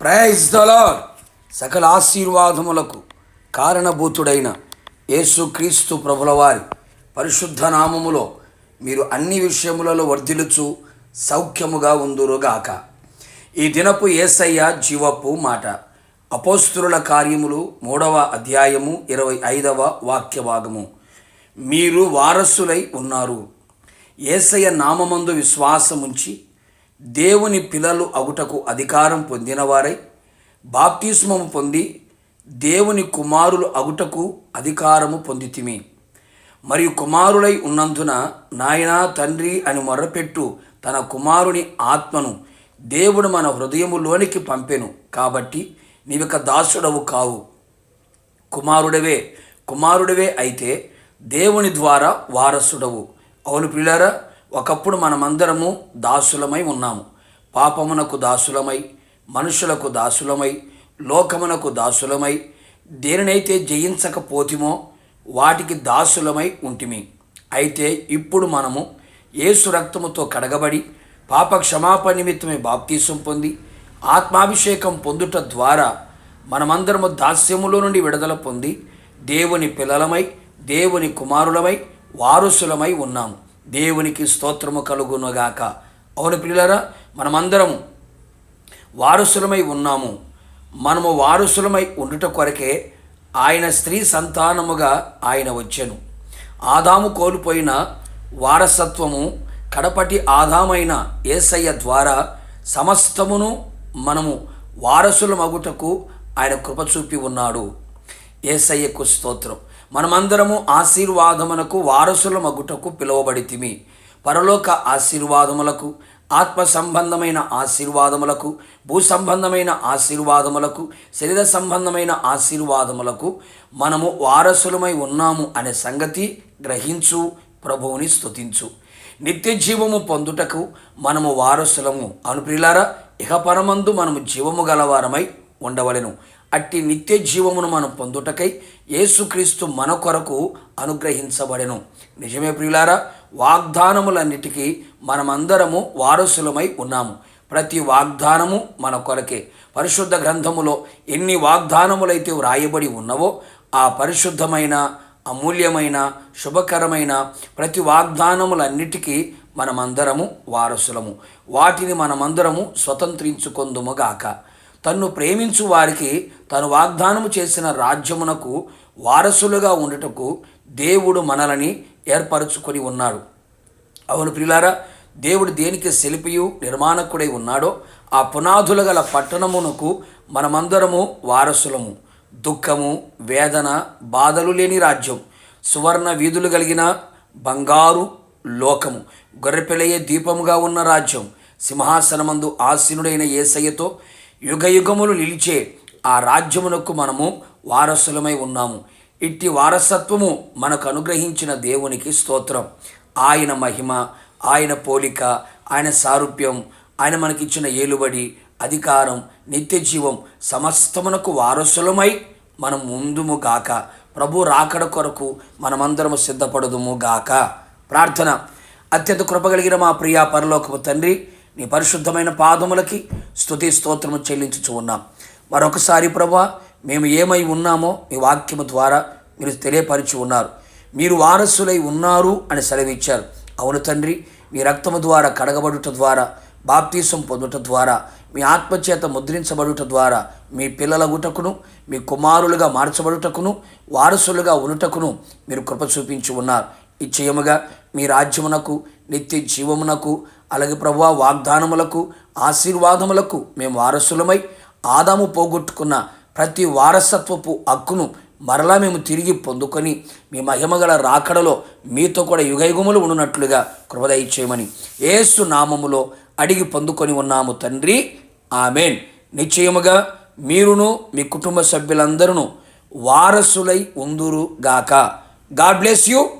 Praise the Lord సకల ఆశీర్వాదములకు కారణభూతుడైన యేసుక్రీస్తు ప్రభుల వారి పరిశుద్ధ నామములో మీరు అన్ని విషయములలో వర్ధిలుచు సౌఖ్యముగా ఉందురుగాక. ఈ దినపు ఏసయ్య జీవపు మాట. అపోస్తుల కార్యములు మూడవ అధ్యాయము ఇరవై ఐదవ వాక్య భాగము మీరు వారసులై ఉన్నారు. ఏసయ్య నామమందు విశ్వాసముంచి దేవుని పిల్లలు అగుటకు అధికారం పొందినవారై బాప్తిస్మము పొంది దేవుని కుమారులు అగుటకు అధికారము పొందితిమి. మరియు కుమారులై ఉన్నందున నాయనా తండ్రి అని మొర్రపెట్టు తన కుమారుని ఆత్మను దేవుడు మన హృదయములోనికి పంపెను. కాబట్టి నీవిక దాసుడవు కావు. కుమారుడవే కుమారుడవే అయితే దేవుని ద్వారా వారసుడవు. అవును పిల్లారా ఒకప్పుడు మనమందరము దాసులమై ఉన్నాము. పాపమునకు దాసులమై మనుషులకు దాసులమై లోకమునకు దాసులమై దేనినైతే జయించకపోతిమో వాటికి దాసులమై ఉంటిమి. అయితే ఇప్పుడు మనము ఏసు రక్తముతో కడగబడి పాప క్షమాపణ నిమిత్తమే బాప్తీసం పొంది ఆత్మాభిషేకం పొందుట ద్వారా మనమందరము దాస్యములో నుండి విడుదల పొంది దేవుని పిల్లలమై దేవుని కుమారులమై వారసులమై ఉన్నాము. దేవునికి స్తోత్రము కలుగునుగాక. అవును పిల్లరా మనమందరము వారసులమై ఉన్నాము. మనము వారసులమై ఉండుట కొరకే ఆయన స్త్రీ సంతానముగా ఆయన వచ్చెను. ఆదాము కోల్పోయిన వారసత్వము కడపటి ఆదామైన ఏసయ్య ద్వారా సమస్తమును మనము వారసులమగుటకు ఆయన కృప చూపి ఉన్నాడు. ఏసయ్యకు స్తోత్రం. మనమందరము ఆశీర్వాదమునకు వారసుల మగుటకు పిలువబడితిమి. పరలోక ఆశీర్వాదములకు ఆత్మ సంబంధమైన ఆశీర్వాదములకు భూ సంబంధమైన ఆశీర్వాదములకు శరీర సంబంధమైన ఆశీర్వాదములకు మనము వారసులమై ఉన్నాము అనే సంగతి గ్రహించు ప్రభువుని స్తుతించు. నిత్య జీవము పొందుటకు మనము వారసులము. అనుప్రిలారా ఇహ పరమందు మనము జీవము గలవారమై ఉండవలెను. అట్టి నిత్య జీవమును మనం పొందుటకై యేసుక్రీస్తు మన కొరకు అనుగ్రహించబడెను. నిజమే ప్రియులారా వాగ్దానములన్నిటికీ మనమందరము వారసులమై ఉన్నాము. ప్రతి వాగ్దానము మన కొరకే. పరిశుద్ధ గ్రంథములో ఎన్ని వాగ్దానములైతే వ్రాయబడి ఉన్నవో ఆ పరిశుద్ధమైన అమూల్యమైన శుభకరమైన ప్రతి వాగ్దానములన్నిటికీ మనమందరము వారసులము. వాటిని మనమందరము స్వతంత్రించుకొందుముగాక తన్ను ప్రేమించు వారికి తను వాగ్దానము చేసిన రాజ్యమునకు వారసులుగా ఉండటకు దేవుడు మనలని ఏర్పరచుకొని ఉన్నాడు. అవును ప్రియులారా దేవుడు దేనికి శిల్పియు నిర్మాణకుడై ఉన్నాడో ఆ పునాదులు గల పట్టణమునకు మనమందరము వారసులము. దుఃఖము వేదన బాధలు లేని రాజ్యం సువర్ణ వీధులు కలిగిన బంగారు లోకము గొర్రెపిల్లయే దీపముగా ఉన్న రాజ్యం సింహాసనమందు ఆసీనుడైన ఏసయ్యతో యుగయుగములు నిలిచే ఆ రాజ్యమునకు మనము వారసులమై ఉన్నాము. ఇట్టి వారసత్వము మనకు అనుగ్రహించిన దేవునికి స్తోత్రం. ఆయన మహిమ ఆయన పోలిక ఆయన సారూప్యం ఆయన మనకిచ్చిన ఏలుబడి అధికారం నిత్య జీవం సమస్తమునకు వారసులమై మనం ముందుము గాక. ప్రభు రాకడ కొరకు మనమందరము సిద్ధపడదుము గాక. ప్రార్థన. అత్యంత కృపగలిగిన మా ప్రియా పరలోకపు తండ్రి నీ పరిశుద్ధమైన పాదములకి స్థుతి స్తోత్రము చెల్లించుచు ఉన్నాం. మరొకసారి ప్రభా మేము ఏమై ఉన్నామో మీ వాక్యము ద్వారా మీరు తెలియపరిచి ఉన్నారు. మీరు వారసులై ఉన్నారు అని సెలవిచ్చారు. అవును తండ్రి మీ రక్తము ద్వారా కడగబడుట ద్వారా బాప్తీసం పొందుట ద్వారా మీ ఆత్మచేత ముద్రించబడుట ద్వారా మీ పిల్లల గుటకును మీ కుమారులుగా మార్చబడుటకును వారసులుగా ఉనుటకును మీరు కృప చూపించి ఉన్నారు. ఇచ్చయముగా మీ రాజ్యమునకు నిత్య జీవమునకు అలాగే ప్రభు వాగ్దానములకు ఆశీర్వాదములకు మేము వారసులమై ఆదాము పోగొట్టుకున్న ప్రతి వారసత్వపు హక్కును మరలా మేము తిరిగి పొందుకొని మీ మహిమగల రాకడలో మీతో కూడా యుగయుగములు ఉండునట్లుగా కృపదయ చేయమని ఏసు నామములో అడిగి పొందుకొని ఉన్నాము తండ్రి. ఆమెన్. నిశ్చయముగా మీరును మీ కుటుంబ సభ్యులందరూ వారసులై ఉందురు గాక గాడ్ బ్లెస్ యూ.